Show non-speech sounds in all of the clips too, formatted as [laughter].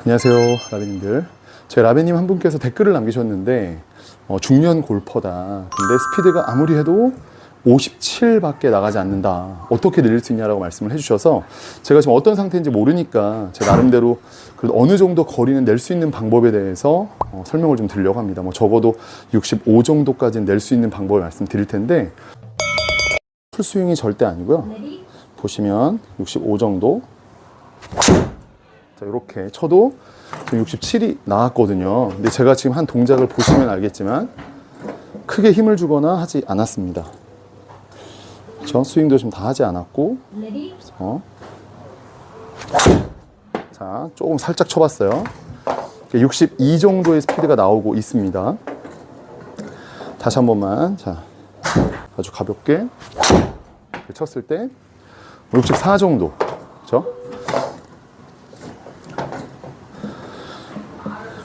안녕하세요, 라벤님들. 제 라벤님 한 분께서 댓글을 남기셨는데 어, 중년 골퍼다. 근데 스피드가 아무리 해도 57밖에 나가지 않는다. 어떻게 늘릴 수 있냐라고 말씀을 해주셔서 제가 지금 어떤 상태인지 모르니까 제 나름대로 그래도 어느 정도 거리는 낼 수 있는 방법에 대해서 어, 설명을 좀 드리려고 합니다. 뭐 적어도 65 정도까지는 낼 수 있는 방법을 말씀드릴 텐데 풀스윙이 절대 아니고요. 보시면 65 정도 자, 이렇게 쳐도 67이 나왔거든요. 근데 제가 지금 한 동작을 보시면 알겠지만 크게 힘을 주거나 하지 않았습니다. 그렇죠? 스윙도 지금 다 하지 않았고 어. 자, 조금 살짝 쳐봤어요. 62 정도의 스피드가 나오고 있습니다. 다시 한 번만 자, 아주 가볍게 쳤을 때64 정도 그렇죠?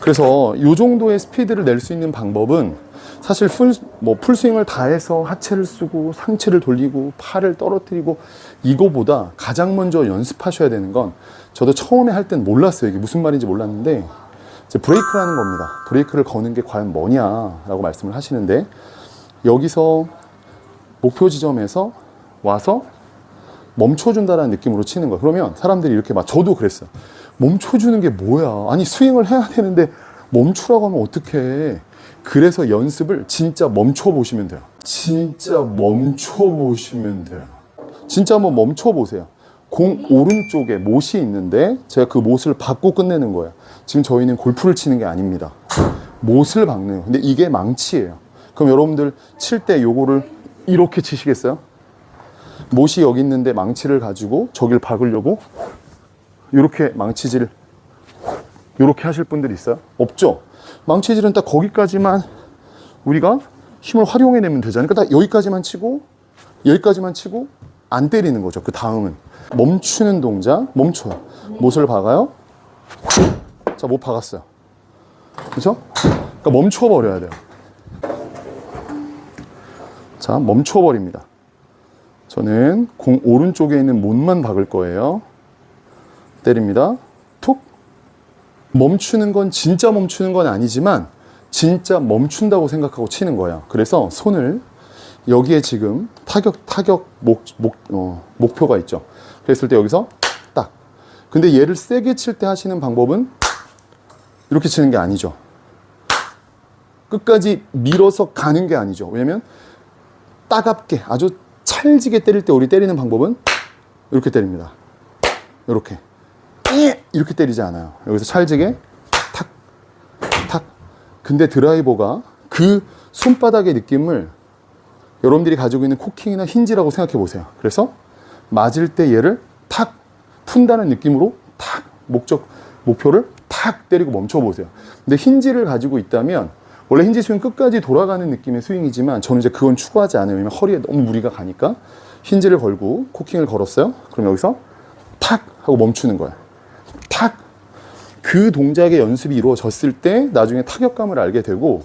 그래서 이 정도의 스피드를 낼 수 있는 방법은 사실 풀, 뭐 풀스윙을 다 해서 하체를 쓰고 상체를 돌리고 팔을 떨어뜨리고 이거보다 가장 먼저 연습하셔야 되는 건 저도 처음에 할 땐 몰랐어요. 이게 무슨 말인지 몰랐는데 브레이크라는 겁니다. 브레이크를 거는 게 과연 뭐냐라고 말씀을 하시는데 여기서 목표 지점에서 와서 멈춰준다라는 느낌으로 치는 거예요. 그러면 사람들이 이렇게 막 저도 그랬어요. 멈춰주는 게 뭐야? 아니 스윙을 해야 되는데 멈추라고 하면 어떡해? 그래서 연습을 진짜 멈춰 보시면 돼요. 진짜 멈춰 보시면 돼요. 진짜 한번 멈춰 보세요. 공 오른쪽에 못이 있는데 제가 그 못을 받고 끝내는 거예요. 지금 저희는 골프를 치는 게 아닙니다. 못을 박는 거예요. 근데 이게 망치예요. 그럼 여러분들 칠 때 요거를 이렇게 치시겠어요? 못이 여기 있는데 망치를 가지고 저길 박으려고 이렇게 망치질 이렇게 하실 분들이 있어요? 없죠? 망치질은 딱 거기까지만 우리가 힘을 활용해내면 되잖아요. 그러니까 딱 여기까지만 치고 여기까지만 치고 안 때리는 거죠. 그 다음은 멈추는 동작 멈춰요. 못을 박아요. 자, 못 박았어요. 그렇죠? 그러니까 멈춰 버려야 돼요. 자, 멈춰 버립니다. 저는 공 오른쪽에 있는 못만 박을 거예요. 때립니다. 툭. 멈추는 건 진짜 멈추는 건 아니지만 진짜 멈춘다고 생각하고 치는 거예요. 그래서 손을 여기에 지금 타격 타격 목, 목, 어, 목표가 있죠. 그랬을 때 여기서 딱. 근데 얘를 세게 칠 때 하시는 방법은 이렇게 치는 게 아니죠. 끝까지 밀어서 가는 게 아니죠. 왜냐면 따갑게 아주 찰지게 때릴 때 우리 때리는 방법은 이렇게 때립니다. 이렇게. 이렇게 때리지 않아요. 여기서 찰지게 탁, 탁. 근데 드라이버가 그 손바닥의 느낌을 여러분들이 가지고 있는 코킹이나 힌지라고 생각해 보세요. 그래서 맞을 때 얘를 탁 푼다는 느낌으로 탁 목적 목표를 탁 때리고 멈춰 보세요. 근데 힌지를 가지고 있다면 원래 힌지 스윙 끝까지 돌아가는 느낌의 스윙이지만 저는 이제 그건 추구하지 않아요. 왜냐면 허리에 너무 무리가 가니까 힌지를 걸고 코킹을 걸었어요. 그럼 여기서 탁 하고 멈추는 거예요. 탁. 그 동작의 연습이 이루어졌을 때 나중에 타격감을 알게 되고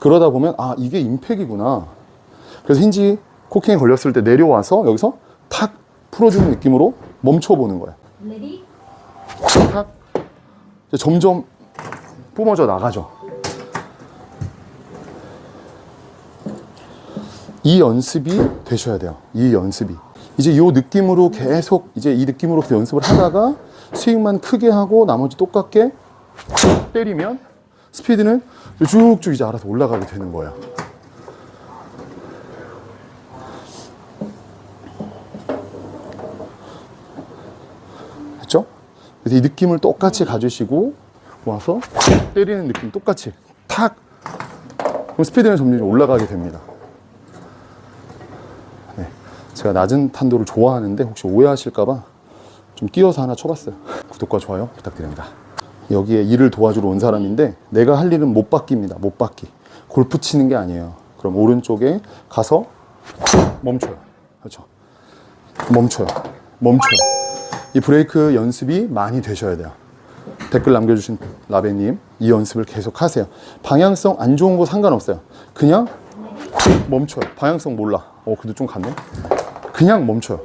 그러다 보면 아, 이게 임팩이구나. 그래서 힌지 코킹에 걸렸을 때 내려와서 여기서 탁 풀어주는 느낌으로 멈춰보는 거예요. 탁. 점점 뿜어져 나가죠. 이 연습이 되셔야 돼요. 이 연습이. 이제 이 느낌으로 계속 이제 이 느낌으로 그 연습을 하다가 스윙만 크게 하고 나머지 똑같게 때리면 스피드는 쭉쭉 이제 알아서 올라가게 되는 거예요. 했죠? 그래서 이 느낌을 똑같이 가지시고 와서 때리는 느낌 똑같이 탁 그럼 스피드는 점점 올라가게 됩니다. 네, 제가 낮은 탄도를 좋아하는데 혹시 오해하실까봐 좀 끼워서 하나 쳐봤어요. [laughs] 구독과 좋아요 부탁드립니다. 여기에 일을 도와주러 온 사람인데 내가 할 일은 못 바뀝니다. 못 바퀴. 골프 치는 게 아니에요. 그럼 오른쪽에 가서 멈춰요. 그렇죠. 멈춰요. 멈춰요. 이 브레이크 연습이 많이 되셔야 돼요. 댓글 남겨주신 라베님, 이 연습을 계속 하세요. 방향성 안 좋은 거 상관없어요. 그냥 멈춰요. 방향성 몰라. 어, 그래도 좀 갔네. 그냥 멈춰요.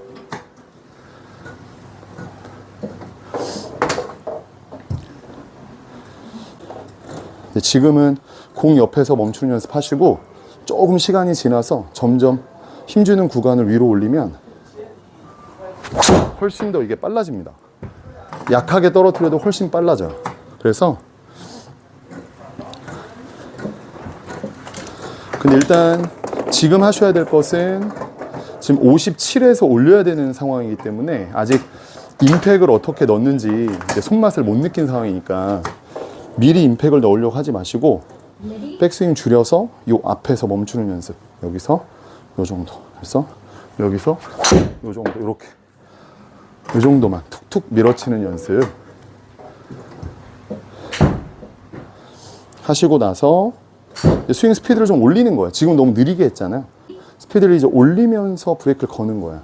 지금은 공 옆에서 멈추는 연습하시고 조금 시간이 지나서 점점 힘주는 구간을 위로 올리면 훨씬 더 이게 빨라집니다. 약하게 떨어뜨려도 훨씬 빨라져요. 그래서 근데 일단 지금 하셔야 될 것은 지금 57에서 올려야 되는 상황이기 때문에 아직 임팩을 어떻게 넣는지 손맛을 못 느낀 상황이니까 미리 임팩을 넣으려고 하지 마시고 백스윙 줄여서 요 앞에서 멈추는 연습 여기서 요 정도 그래서 여기서 요 정도 이렇게 요 정도만 툭툭 밀어치는 연습 하시고 나서 스윙 스피드를 좀 올리는 거예요. 지금 너무 느리게 했잖아요. 스피드를 이제 올리면서 브레이크를 거는 거예요.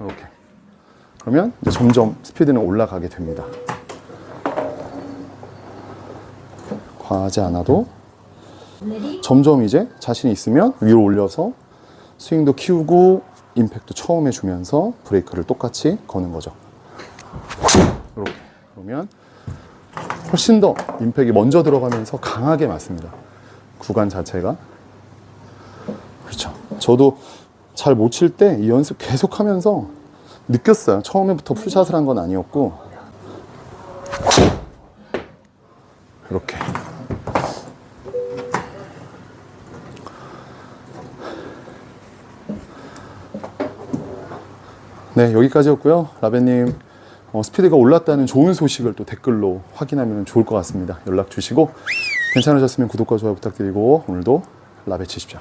이렇게. 그러면 점점 스피드는 올라가게 됩니다. 과하지 않아도 점점 이제 자신이 있으면 위로 올려서 스윙도 키우고 임팩도 처음에 주면서 브레이크를 똑같이 거는 거죠. 이렇게. 그러면 훨씬 더 임팩이 먼저 들어가면서 강하게 맞습니다. 구간 자체가. 그렇죠. 저도 잘 못 칠 때 이 연습 계속 하면서 느꼈어요. 처음에부터 풀샷을 한 건 아니었고. 네, 여기까지였고요. 라벤님, 어, 스피드가 올랐다는 좋은 소식을 또 댓글로 확인하면 좋을 것 같습니다. 연락 주시고 괜찮으셨으면 구독과 좋아요 부탁드리고 오늘도 라베 치십시오.